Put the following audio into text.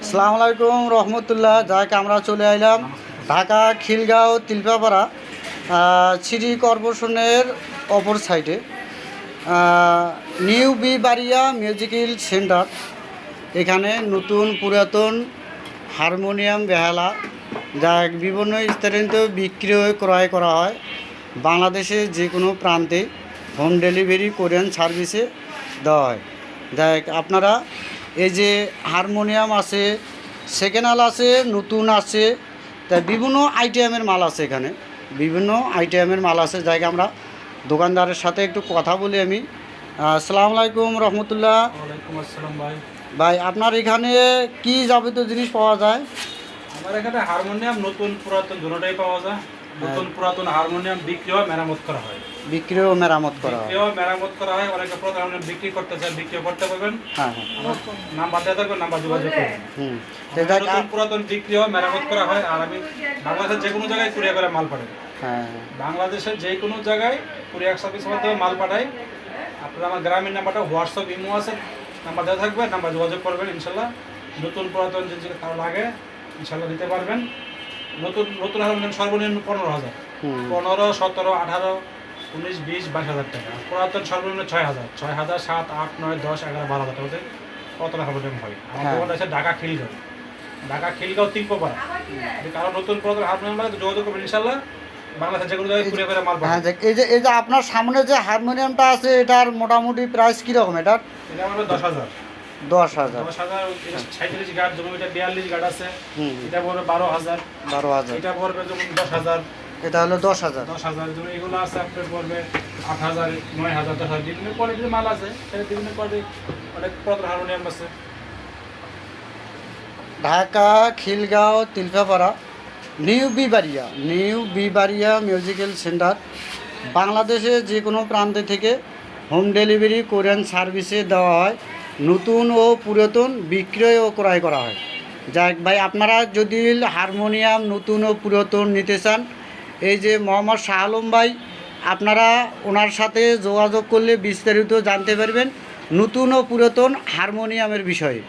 আসসালামু আলাইকুম রহমতুল্লাহ যাকে আমরা চলে আইলাম ঢাকা, খিলগাঁও, তিলপাপাড়া সিটি কর্পোরেশনের অপর সাইডে new B Baria musical centre. এখানে নতুন পুরাতন হারমোনিয়াম বেহালা, যা বিভিন্ন স্থানীয় বিক্রয় ক্রয় করা হয়। বাংলাদেশের যে কোনো প্রান্তে হোম ডেলিভারি কোরিয়ান সার্ভিসে দেওয়া হয়। দেখ আপনারা এই যে হারমোনিয়াম আছে সেকেন্ড আছে, নতুন আছে তা বিভিন্ন আইটেমের মাল আছে এখানে। বিভিন্ন আইটেমের মাল আছে যাকে আমরা দোকানদারের সাথে একটু কথা বলি আমি। আসসালামু আলাইকুম রহমতুল্লাহ। ভাই। ভাই আপনার এখানে কি যাবতীয় জিনিস পাওয়া যায়? আমার এখানে হারমোনিয়াম নতুন পুরাতন দুটোটাই পাওয়া যায়। নতুন পুরাতন হারমোনিয়াম বিক্রি হয় মেরামত করা হয়। বিক্রি ও মেরামত করা হয়। মেরামত করা হয় অনেকে হারমোনিয়াম বিক্রি করতে চায় বিক্রি করতে পারবেন। হ্যাঁ হ্যাঁ। নাম্বার দেওয়া থাকবে নাম্বার যোগাযোগ করবেন হুম। পুরাতন বিক্রি হয় মেরামত করা হয় আর আমি বাংলাদেশের যে কোনো জায়গায় কুরিয়া করে মাল পাঠাই। হ্যাঁ বাংলাদেশের যে কোনো জায়গায় কুরিয়ার সার্ভিস মাধ্যমে মাল পাঠাই। আপনারা আমার গ্রামের নাম্বারটা হোয়াটসঅ্যাপ ইমো আছে নাম্বার দেওয়া থাকবে নাম্বার যোগাযোগ করবেন ইনশাল্লাহ। নতুন পুরাতন যে কারও লাগে ইনশাল্লাহ দিতে পারবেন। নতুন নতুন সর্বনিম্ন পনেরো হাজার। পনেরো সতেরো আঠারো উনিশ বিশ বাইশ হাজার টাকা। পুরাতন সর্বনিম্ন ছয় হাজার। ছয় হাজার সাত আট নয় দশ এগারো বারো হাজার। টাকা কত হারমোনিয়াম হয় আমার হ্যাঁ। আছে ঢাকা খিলগাঁও। ঢাকা খিলগাঁও তিনপোপাড়া যদি কারও নতুন পুরাতন হারমোনিয়াম লাগে যোগাযোগ করবেন ইনশাল্লাহ হ্যাঁ এই যে এই যে আপনার সামনে যে হারমোনিয়ামটা আছে এটার মোটামুটি প্রাইস কীরকম এটার? এটা আমার দশ হাজার। দশ হাজার। দশ হাজার এটা সাঁত্রিশ বিয়াল্লিশ আছে এটা পড়বে বারো হাজার। বারো হাজার। এটা পড়বে দশ হাজার। এটা হলো দশ হাজার। দশ হাজার এগুলো আছে আপনার পড়বে আট হাজার নয় হাজার দশ হাজার বিভিন্ন কোয়ালিটির মাল আছে সেটা বিভিন্ন কোয়ালিটি অনেক হারমোনিয়াম আছে। Dhaka Khilgaon Tilfapara new Bibaria new Bibaria musical centre. বাংলাদেশে যে কোনো প্রান্তে থেকে হোম ডেলিভারি কোরিয়ান সার্ভিসে দেওয়া হয়। নতুন ও পুরাতন বিক্রয় ও ক্রয় করা হয়। যাক ভাই আপনারা যদি হারমোনিয়াম নতুন ও পুরাতন নিতে চান এই যে মোহাম্মদ শাহ আলম ভাই, আপনারা ওনার সাথে যোগাযোগ করলে বিস্তারিত জানতে পারবেন নতুন ও পুরাতন হারমোনিয়ামের বিষয়ে।